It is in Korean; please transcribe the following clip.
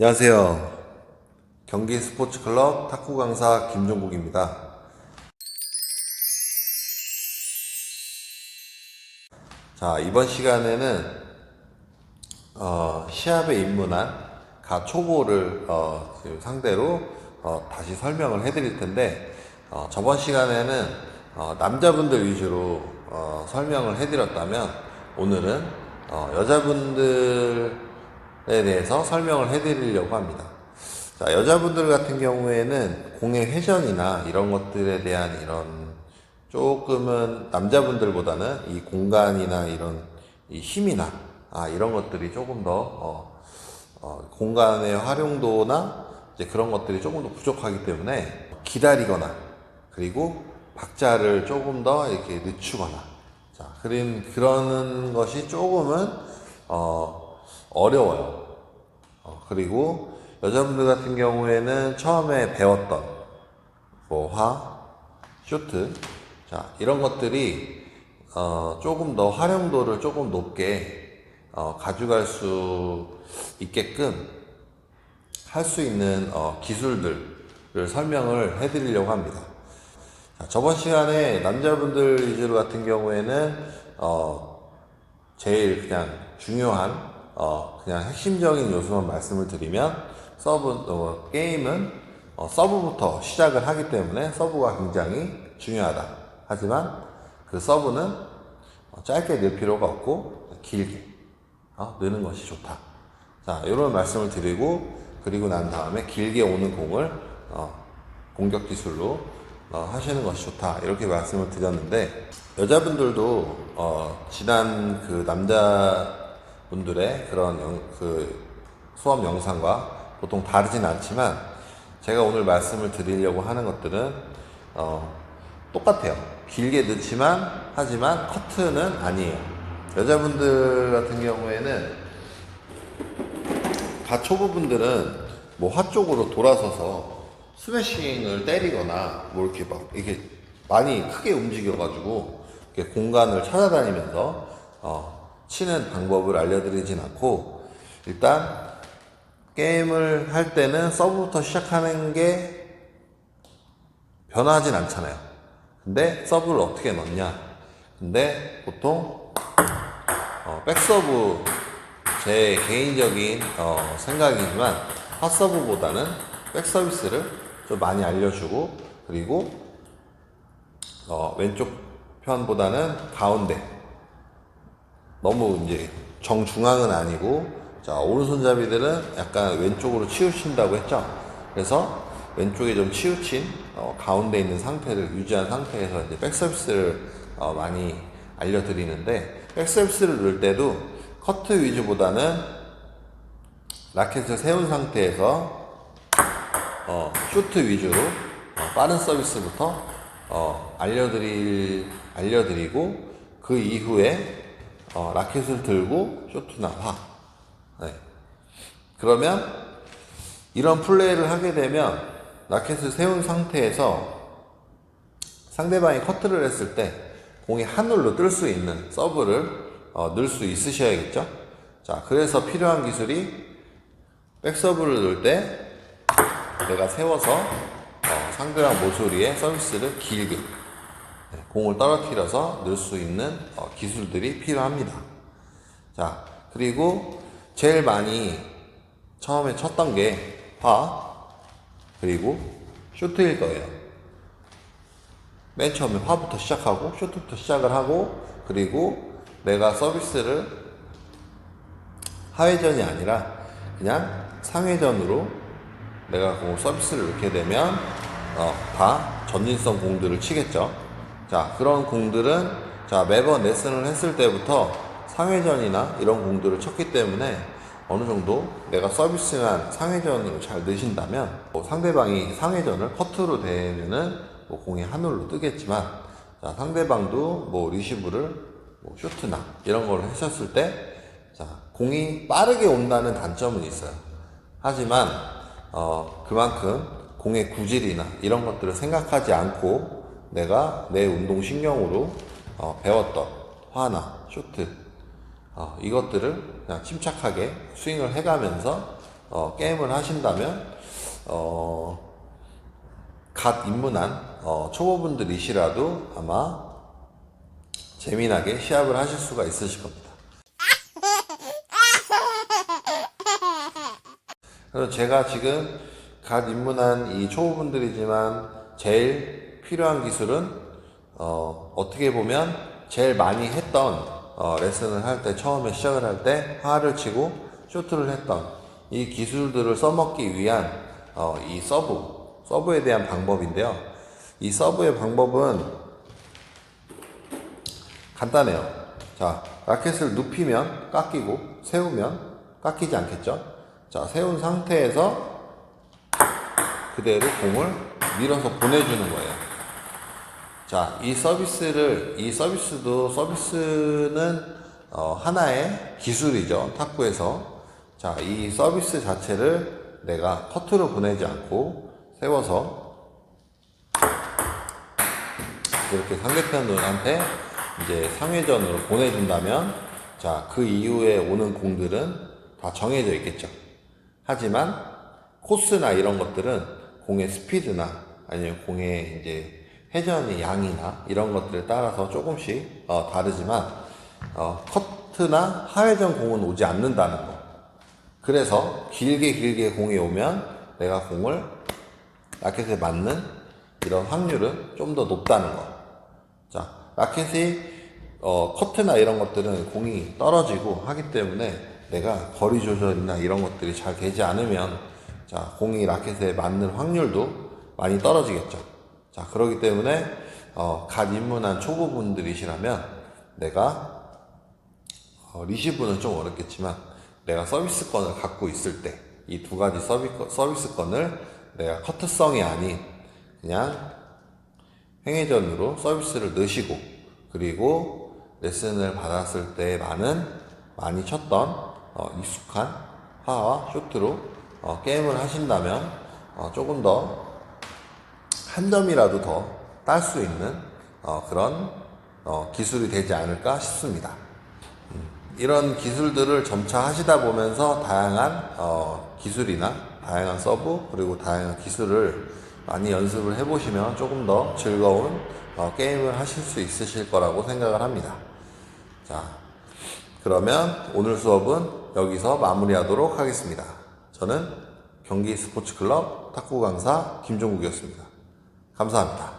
안녕하세요. 경기 스포츠클럽 탁구 강사 김종국입니다. 자, 이번 시간에는 어, 시합에 입문한 가 초보를 어, 상대로 어, 다시 설명을 해드릴 텐데 어, 저번 시간에는 어, 남자분들 위주로 어, 설명을 해드렸다면 오늘은 어, 여자분들에 대해서 설명을 해드리려고 합니다. 자, 여자분들 같은 경우에는 공의 회전이나 이런 것들에 대한 이런 조금은 남자분들보다는 이 공간이나 이런 이 힘이나 아, 이런 것들이 조금 더 어, 어, 공간의 활용도나 이제 그런 것들이 조금 더 부족하기 때문에 기다리거나 그리고 박자를 조금 더 이렇게 늦추거나 자 그런 그러는 것이 조금은 어, 어려워요. 어, 그리고 여자분들 같은 경우에는 처음에 배웠던 뭐 화, 쇼트, 자 이런 것들이 어, 조금 더 활용도를 조금 높게 어, 가져갈 수 있게끔 할 수 있는 어, 기술들을 설명을 해드리려고 합니다. 자, 저번 시간에 남자분들 위주로 같은 경우에는 어, 제일 그냥 중요한 어, 그냥 핵심적인 요소만 말씀을 드리면 서브 어, 게임은 어, 서브부터 시작을 하기 때문에 서브가 굉장히 중요하다. 하지만 그 서브는 어, 짧게 넣을 필요가 없고 길게 어, 넣는 것이 좋다. 자 이런 말씀을 드리고 그리고 난 다음에 길게 오는 공을 어, 공격 기술로 어, 하시는 것이 좋다 이렇게 말씀을 드렸는데 여자분들도 어, 지난 그 남자 분들의 그런 영- 그 수업 영상과 보통 다르진 않지만 제가 오늘 말씀을 드리려고 하는 것들은 어, 똑같아요. 길게 넣지만 하지만 커트는 아니에요. 여자분들 같은 경우에는 가 초보분들은 뭐 화 쪽으로 돌아서서 스매싱을 때리거나 뭐 이렇게 막 이게 많이 크게 움직여가지고 이렇게 공간을 찾아다니면서 어, 치는 방법을 알려드리진 않고 일단 게임을 할 때는 서브부터 시작하는 게 변하진 않잖아요. 근데 서브를 어떻게 넣냐? 근데 보통 어, 백서브 제 개인적인 어, 생각이지만 핫서브보다는 백서비스를 좀 많이 알려주고 그리고 어, 왼쪽 편보다는 가운데 너무 이제 정중앙은 아니고 자 오른손잡이들은 약간 왼쪽으로 치우친다고 했죠. 그래서 왼쪽에 좀 치우친 어, 가운데 있는 상태를 유지한 상태에서 이제 백서비스를 어, 많이 알려드리는데 백서비스를 넣을 때도 커트 위주보다는 라켓을 세운 상태에서 어, 쇼트 위주로 어, 빠른 서비스부터 어, 알려드릴 알려드리고 그 이후에 어, 라켓을 들고 쇼트나 화. 네. 그러면 이런 플레이를 하게 되면 라켓을 세운 상태에서 상대방이 커트를 했을 때 공이 하늘로 뜰 수 있는 서브를 어, 넣을 수 있으셔야겠죠. 자, 그래서 필요한 기술이 백서브를 넣을 때 내가 세워서 어, 상대방 모서리에 서비스를 길게 네, 공을 떨어뜨려서 넣을 수 있는 어, 기술들이 필요합니다. 자, 그리고 제일 많이 처음에 쳤던 게 파, 그리고 쇼트일 거예요. 맨 처음에 파부터 시작하고, 쇼트부터 시작을 하고, 그리고 내가 서비스를 하회전이 아니라 그냥 상회전으로 내가 공 서비스를 넣게 되면 어, 다 전진성 공들을 치겠죠. 자 그런 공들은 자 매번 레슨을 했을 때부터 상회전이나 이런 공들을 쳤기 때문에 어느 정도 내가 서비스만 상회전으로 잘 넣으신다면 뭐 상대방이 상회전을 커트로 되면은 뭐 공이 하늘로 뜨겠지만 자 상대방도 뭐 리시브를 뭐 쇼트나 이런 걸 하셨을 때 자, 공이 빠르게 온다는 단점은 있어요. 하지만 어, 그만큼 공의 구질이나 이런 것들을 생각하지 않고 내가 내 운동 신경으로 어, 배웠던 화나 쇼트 어, 이것들을 그냥 침착하게 스윙을 해가면서 어, 게임을 하신다면 어, 갓 입문한 어, 초보분들이시라도 아마 재미나게 시합을 하실 수가 있으실 겁니다. 그래서 제가 지금 갓 입문한 이 초보분들이지만 제일 필요한 기술은 어, 어떻게 보면 제일 많이 했던 어, 레슨을 할 때 처음에 시작을 할 때 하를 치고 쇼트를 했던 이 기술들을 써먹기 위한 어, 이 서브 서브에 대한 방법인데요. 이 서브의 방법은 간단해요. 자, 라켓을 눕히면 깎이고 세우면 깎이지 않겠죠? 자, 세운 상태에서 그대로 공을 밀어서 보내주는 거예요. 자, 이 서비스를, 이 서비스도, 서비스는 어, 하나의 기술이죠. 탁구에서. 자, 이 서비스 자체를 내가 커트로 보내지 않고 세워서 이렇게 상대편한테 이제 상회전으로 보내준다면 자, 그 이후에 오는 공들은 다 정해져 있겠죠. 하지만 코스나 이런 것들은 공의 스피드나 아니면 공의 이제 회전의 양이나 이런 것들에 따라서 조금씩 어, 다르지만 어, 커트나 하회전 공은 오지 않는다는 거. 그래서 길게 길게 공이 오면 내가 공을 라켓에 맞는 이런 확률은 좀 더 높다는 거. 자, 라켓이 어, 커트나 이런 것들은 공이 떨어지고 하기 때문에 내가 거리 조절이나 이런 것들이 잘 되지 않으면 자, 공이 라켓에 맞는 확률도 많이 떨어지겠죠. 자, 그렇기 때문에 어, 갓 입문한 초보분들이시라면 내가 어, 리시브는 좀 어렵겠지만 내가 서비스권을 갖고 있을 때 이 두 가지 서비, 서비스권을 내가 커트성이 아닌 그냥 횡회전으로 서비스를 넣으시고 그리고 레슨을 받았을 때 많은 많이 쳤던 어, 익숙한 하와 쇼트로 어, 게임을 하신다면 어, 조금 더 한 점이라도 더 딸 수 있는 어, 그런 어, 기술이 되지 않을까 싶습니다. 음, 이런 기술들을 점차 하시다 보면서 다양한 어, 기술이나 다양한 서브 그리고 다양한 기술을 많이 연습을 해보시면 조금 더 즐거운 어, 게임을 하실 수 있으실 거라고 생각을 합니다. 자, 그러면 오늘 수업은 여기서 마무리하도록 하겠습니다. 저는 경기 스포츠클럽 탁구 강사 김종국이었습니다. 감사합니다.